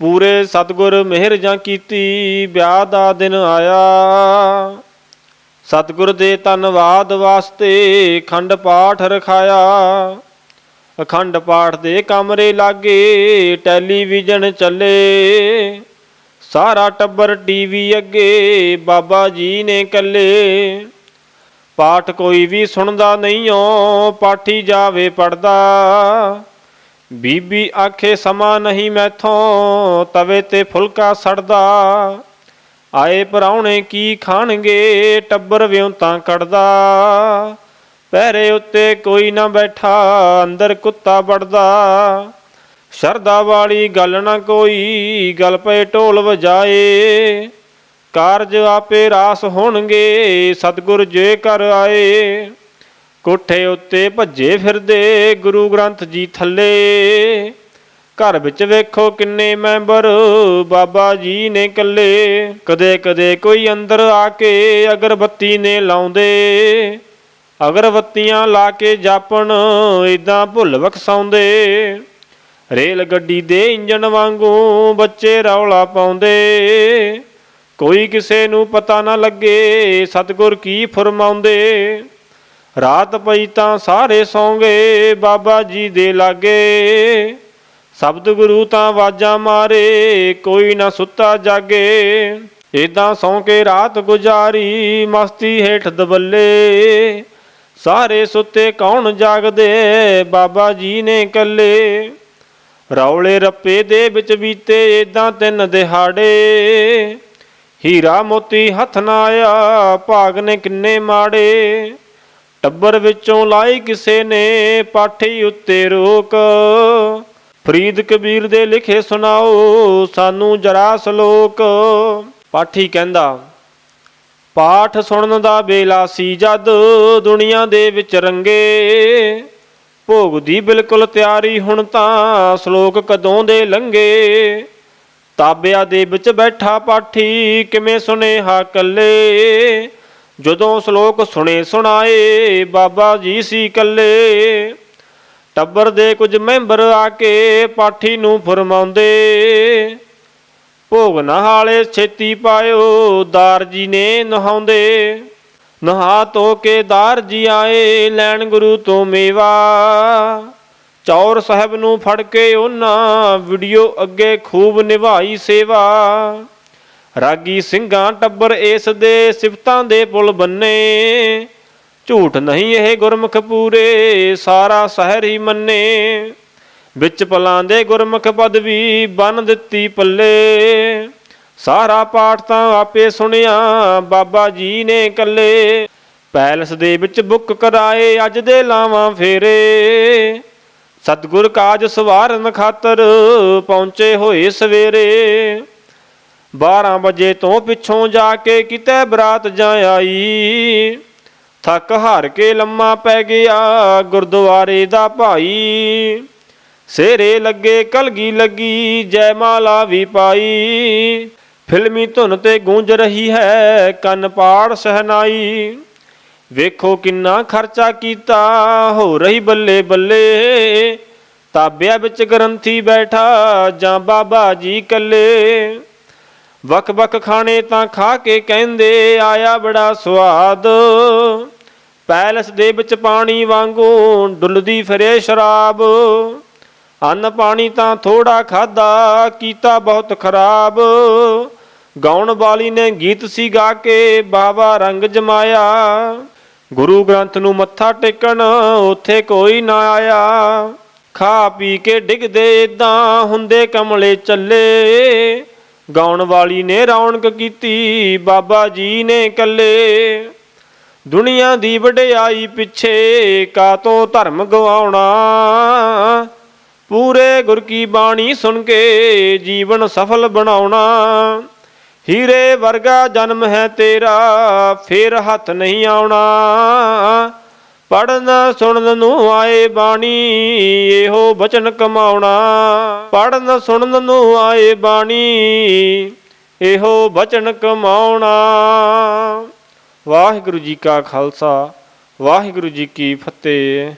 ਪੂਰੇ ਸਤਗੁਰ ਮਿਹਰ ਜਾਂ ਕੀਤੀ, ਵਿਆਹ ਦਾ ਦਿਨ ਆਇਆ। ਸਤਗੁਰ ਦੇ ਧੰਨਵਾਦ ਵਾਸਤੇ ਖੰਡ ਪਾਠ ਰਖਾਇਆ। ਅਖੰਡ ਪਾਠ ਦੇ ਕਮਰੇ ਲਾਗੇ ਟੈਲੀਵਿਜ਼ਨ ਚੱਲੇ। ਸਾਰਾ ਟੱਬਰ ਟੀਵੀ ਅੱਗੇ ਬਾਬਾ ਜੀ ਨੇ ਕੱਲੇ। ਪਾਠ ਕੋਈ ਵੀ ਸੁਣਦਾ ਨਹੀਂ ਓ ਪਾਠੀ ਜਾਵੇ ਪੜਦਾ ਬੀਬੀ ਆਖੇ, ਸਮਾਂ ਨਹੀਂ ਮੈਥੋਂ, ਤਵੇ ਤੇ ਫੁਲਕਾ ਸੜਦਾ। ਆਏ ਪਰਾਉਣੇ ਕੀ ਖਾਣਗੇ, ਟੱਬਰ ਵਿਉਂਤਾਂ ਕੱਢਦਾ। ਪਹਿਰੇ ਉੱਤੇ ਕੋਈ ਨਾ ਬੈਠਾ, ਅੰਦਰ ਕੁੱਤਾ ਵੜਦਾ। ਸ਼ਰਦਾ ਵਾਲੀ ਗੱਲ ਨਾ ਕੋਈ, ਗਲ ਪਏ ਢੋਲ ਵਜਾਏ। ਕਾਰਜ ਆਪੇ ਰਾਸ ਹੋਣਗੇ, ਸਤਿਗੁਰ ਜੇ ਕਰ ਆਏ। ਕੋਠੇ ਉੱਤੇ ਭੱਜੇ ਫਿਰਦੇ ਗੁਰੂ ਗ੍ਰੰਥ ਜੀ ਥੱਲੇ। ਘਰ ਵਿੱਚ ਵੇਖੋ ਕਿੰਨੇ ਮੈਂਬਰ ਬਾਬਾ ਜੀ ਨੇ ਕੱਲੇ ਕਦੇ ਕਦੇ ਕੋਈ ਅੰਦਰ ਆ ਕੇ ਅਗਰਬੱਤੀ ਨੇ ਲਾਉਂਦੇ। ਅਗਰਬੱਤੀਆਂ ਲਾ ਕੇ ਜਾਪਣ ਇਦਾਂ ਭੁੱਲ ਵਖਸਾਉਂਦੇ। ਰੇਲ ਗੱਡੀ ਦੇ ਇੰਜਣ ਵਾਂਗੂ ਬੱਚੇ ਰੌਲਾ ਪਾਉਂਦੇ। ਕੋਈ ਕਿਸੇ ਨੂੰ ਪਤਾ ਨਾ ਲੱਗੇ ਸਤਿਗੁਰ ਕੀ ਫਰਮਾਉਂਦੇ। ਰਾਤ ਪਈ ਤਾਂ ਸਾਰੇ ਸੌਂਗੇ, ਬਾਬਾ ਜੀ ਦੇ ਲਾਗੇ। ਸ਼ਬਦ ਗੁਰੂ ਤਾਂ ਆਵਾਜ਼ਾਂ ਮਾਰੇ, ਕੋਈ ਨਾ ਸੁੱਤਾ ਜਾਗੇ। ਏਦਾਂ ਸੌਂ ਕੇ ਰਾਤ ਗੁਜ਼ਾਰੀ, ਮਸਤੀ ਹੇਠ ਦਬੱਲੇ ਸਾਰੇ ਸੁੱਤੇ ਕੌਣ ਜਾਗਦੇ, ਬਾਬਾ ਜੀ ਨੇ ਕੱਲੇ। ਰੌਲੇ ਰੱਪੇ ਦੇ ਵਿੱਚ ਬੀਤੇ, ਏਦਾਂ ਤਿੰਨ ਦਿਹਾੜੇ। ਹੀਰਾ ਮੋਤੀ ਹੱਥ ਨਾ ਆਇਆ, ਭਾਗ ਨੇ ਕਿੰਨੇ ਮਾੜੇ। ਟੱਬਰ ਵਿੱਚੋਂ ਲਾਈ ਕਿਸੇ ਨੇ ਪਾਠੀ ਉੱਤੇ ਰੋਕ। ਫਰੀਦ ਕਬੀਰ ਦੇ ਲਿਖੇ ਸੁਣਾਓ, ਸਾਨੂੰ ਜਰਾ ਸਲੋਕ। ਪਾਠੀ ਕਹਿੰਦਾ, ਪਾਠ ਸੁਣਨ ਦਾ ਵੇਲਾ ਸੀ ਜਦ ਦੁਨੀਆ ਦੇ ਵਿੱਚ ਰੰਗੇ। ਭੋਗ ਦੀ ਬਿਲਕੁਲ ਤਿਆਰੀ ਹੁਣ ਤਾਂ ਸ਼ਲੋਕ ਕਦੋਂ ਦੇ ਲੰਗੇ। ਤਾਬਿਆ ਦੇ ਵਿੱਚ ਬੈਠਾ ਪਾਠੀ ਕਿਵੇਂ ਸੁਨੇਹਾ ਕੱਲੇ। ਜਦੋਂ ਸ਼ਲੋਕ ਸੁਣੇ ਸੁਣਾਏ, ਬਾਬਾ ਜੀ ਸੀ ਕੱਲੇ ਟੱਬਰ ਦੇ ਕੁਝ ਮੈਂਬਰ ਆ ਕੇ ਪਾਠੀ ਨੂੰ ਫਰਮਾਉਂਦੇ, ਭੋਗ ਨਹਾਲੇ ਛੇਤੀ ਪਾਇਓ, ਦਾਰ ਜੀ ਨੇ ਨਹਾਉਂਦੇ। ਨਹਾ ਧੋ ਕੇ ਦਾਰ ਜੀ ਆਏ, ਲੈਣ ਗੁਰੂ ਤੋਂ ਮੇਵਾ। ਚੌਰ ਸਾਹਿਬ ਨੂੰ ਫੜ ਕੇ ਉਹਨਾਂ, ਵੀਡੀਓ ਅੱਗੇ ਖੂਬ ਨਿਭਾਈ ਸੇਵਾ। ਰਾਗੀ ਸਿੰਘਾਂ ਟੱਬਰ ਇਸ ਦੇ ਸਿਫਤਾਂ ਦੇ ਪੁਲ ਬੰਨੇ। ਝੂਠ ਨਹੀਂ ਇਹ ਗੁਰਮੁਖ ਪੂਰੇ, ਸਾਰਾ ਸ਼ਹਿਰ ਹੀ ਮੰਨੇ। ਵਿੱਚ ਪਲਾਂ ਦੇ ਗੁਰਮੁਖ ਪਦਵੀ ਬੰਨ ਦਿੱਤੀ ਪੱਲੇ। ਸਾਰਾ ਪਾਠ ਤਾਂ ਆਪੇ ਸੁਣਿਆ, ਬਾਬਾ ਜੀ ਨੇ ਕੱਲੇ। ਪੈਲਸ ਦੇ ਵਿੱਚ ਬੁੱਕ ਕਰਾਏ, ਅੱਜ ਦੇ ਲਾਵਾਂ ਫੇਰੇ। ਸਤਿਗੁਰ ਕਾਜ ਸਵਾਰਨ ਖਾਤਰ ਪਹੁੰਚੇ ਹੋਏ ਸਵੇਰੇ। 12 ਵਜੇ ਤੋਂ ਪਿੱਛੋਂ ਜਾ ਕੇ ਕਿਤੇ ਬਰਾਤ ਜਾ ਆਈ। ਥੱਕ ਹਾਰ ਕੇ ਲੰਮਾ ਪੈ ਗਿਆ ਗੁਰਦੁਆਰੇ ਦਾ ਭਾਈ। ਸੇਰੇ ਲੱਗੇ, ਕਲਗੀ ਲੱਗੀ ਜੈ ਮਾਲਾ ਵੀ ਪਾਈ। ਫਿਲਮੀ ਧੁਨ ਤੇ ਗੂੰਜ ਰਹੀ ਹੈ, ਕੰਨ ਪਾੜ ਸਹਨਾਈ। ਵੇਖੋ ਕਿੰਨਾ ਖਰਚਾ ਕੀਤਾ, ਹੋ ਰਹੀ ਬੱਲੇ ਬੱਲੇ। ਤਾਬਿਆ ਵਿੱਚ ਗ੍ਰੰਥੀ ਬੈਠਾ ਜਾਂ ਬਾਬਾ ਜੀ ਕੱਲੇ ਵਕ ਵਕ ਖਾਣੇ ਤਾਂ ਖਾ ਕੇ ਕਹਿੰਦੇ, ਆਇਆ ਬੜਾ ਸਵਾਦ ਪੈਲਸ ਦੇ ਵਿੱਚ ਪਾਣੀ ਵਾਂਗੂ ਡੁੱਲਦੀ ਫਿਰੇ ਸ਼ਰਾਬ। ਅੰਨ ਪਾਣੀ ਤਾਂ ਥੋੜਾ ਖਾਦਾ ਕੀਤਾ ਬਹੁਤ ਖਰਾਬ। ਗਾਉਣ ਵਾਲੀ ਨੇ ਗੀਤ ਸੀ ਗਾ ਕੇ ਬਾਬਾ ਰੰਗ ਜਮਾਇਆ। ਗੁਰੂ ਗ੍ਰੰਥ ਨੂੰ ਮੱਥਾ ਟੇਕਣ ਉੱਥੇ ਕੋਈ ਨਾ ਆਇਆ। ਖਾ ਪੀ ਕੇ ਡਿੱਗਦੇ ਇਦਾਂ ਹੁੰਦੇ ਕਮਲੇ ਚੱਲੇ। ਗਾਉਣ ਵਾਲੀ ਨੇ ਰੌਣਕ ਕੀਤੀ, ਬਾਬਾ ਜੀ ਨੇ ਕੱਲੇ। ਦੁਨੀਆ ਦੀ ਵਡਿਆਈ ਪਿੱਛੇ ਕਾਤੋਂ ਧਰਮ ਗਵਾਉਣਾ। ਪੂਰੇ ਗੁਰ ਕੀ ਬਾਣੀ ਸੁਣ ਕੇ ਜੀਵਨ ਸਫਲ ਬਣਾਉਣਾ। ਹੀਰੇ ਵਰਗਾ ਜਨਮ ਹੈ ਤੇਰਾ, ਫੇਰ ਹੱਥ ਨਹੀਂ ਆਉਣਾ। ਪੜਨ ਸੁਣਨ ਨੂੰ ਆਏ ਬਾਣੀ, ਇਹੋ ਬਚਨ ਕਮਾਉਣਾ। ਪੜਨ ਸੁਣਨ ਨੂੰ ਆਏ ਬਾਣੀ, ਇਹੋ ਬਚਨ ਕਮਾਉਣਾ। ਵਾਹਿਗੁਰੂ ਜੀ ਕਾ ਖਾਲਸਾ, ਵਾਹਿਗੁਰੂ ਜੀ ਕੀ ਫਤਿਹ।